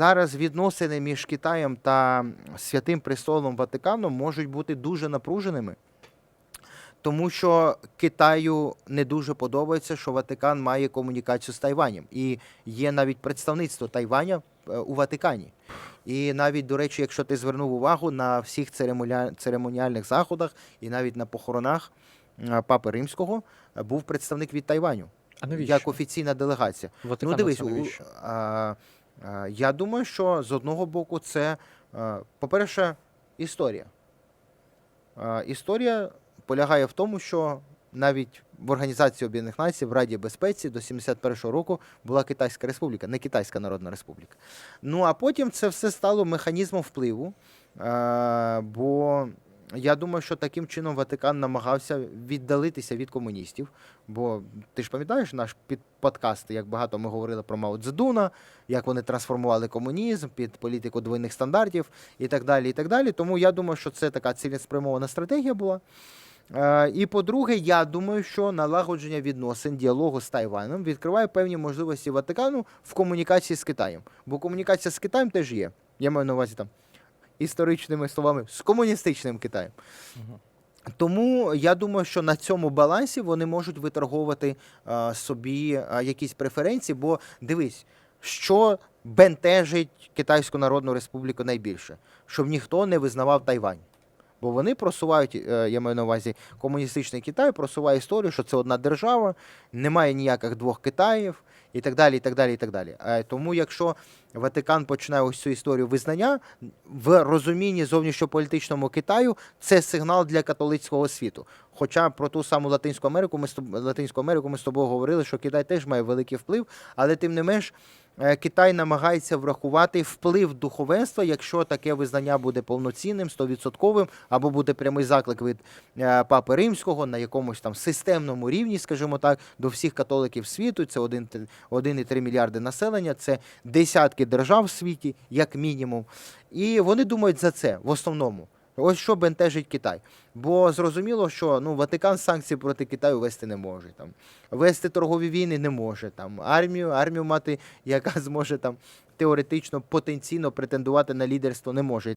зараз відносини між Китаєм та Святим Престолом Ватиканом можуть бути дуже напруженими. Тому що Китаю не дуже подобається, що Ватикан має комунікацію з Тайванем. І є навіть представництво Тайваня е, у Ватикані. І навіть, до речі, якщо ти звернув увагу на всіх церемоніальних заходах і навіть на похоронах е, Папи Римського е, був представник від Тайваню А навіщо? як офіційна делегація. Ватикану ну, дивись, у- а, я думаю, що з одного боку це, по-перше, історія. Історія полягає в тому, що навіть в Організації Об'єднаних Націй в Раді безпеці до 71-го року була Китайська Республіка, не Китайська Народна Республіка. Ну а потім це все стало механізмом впливу. Бо я думаю, що таким чином Ватикан намагався віддалитися від комуністів. Бо ти ж пам'ятаєш наш під подкаст, як багато ми говорили про Мао Цзедуна, як вони трансформували комунізм під політику двойних стандартів і так далі. і так далі. Тому я думаю, що це така цілеспрямована стратегія була. Е, І по-друге, я думаю, що налагодження відносин, діалогу з Тайваном відкриває певні можливості Ватикану в комунікації з Китаєм. Бо комунікація з Китаєм теж є. Я маю на увазі там історичними словами з комуністичним Китаєм. Тому я думаю, що на цьому балансі вони можуть виторговувати а, собі а, якісь преференції, бо дивись, що бентежить Китайську Народну Республіку найбільше, щоб ніхто не визнавав Тайвань. Бо вони просувають, е, я маю на увазі, комуністичний Китай просуває історію, що це одна держава, немає ніяких двох Китаїв і так далі. і так далі, і так далі. Е, Тому якщо Ватикан починає ось цю історію визнання в розумінні зовнішньополітичному Китаю, це сигнал для католицького світу. Хоча про ту саму Латинську Америку ми з Латинську Америку ми з тобою говорили, що Китай теж має великий вплив, але тим не менш. е, Китай намагається врахувати вплив духовенства, якщо таке визнання буде повноцінним, стовідсотковим, або буде прямий заклик від е, Папи Римського на якомусь там системному рівні, скажімо так, до всіх католиків світу. Це 1,3 1,3 мільярди населення, це десятки держав в світі, як мінімум. І вони думають за це в основному. Ось що бентежить Китай. Бо зрозуміло, що ну, Ватикан санкції проти Китаю вести не може. Там, вести торгові війни не може. Там, армію, армію мати, яка зможе там, теоретично потенційно претендувати на лідерство, не може.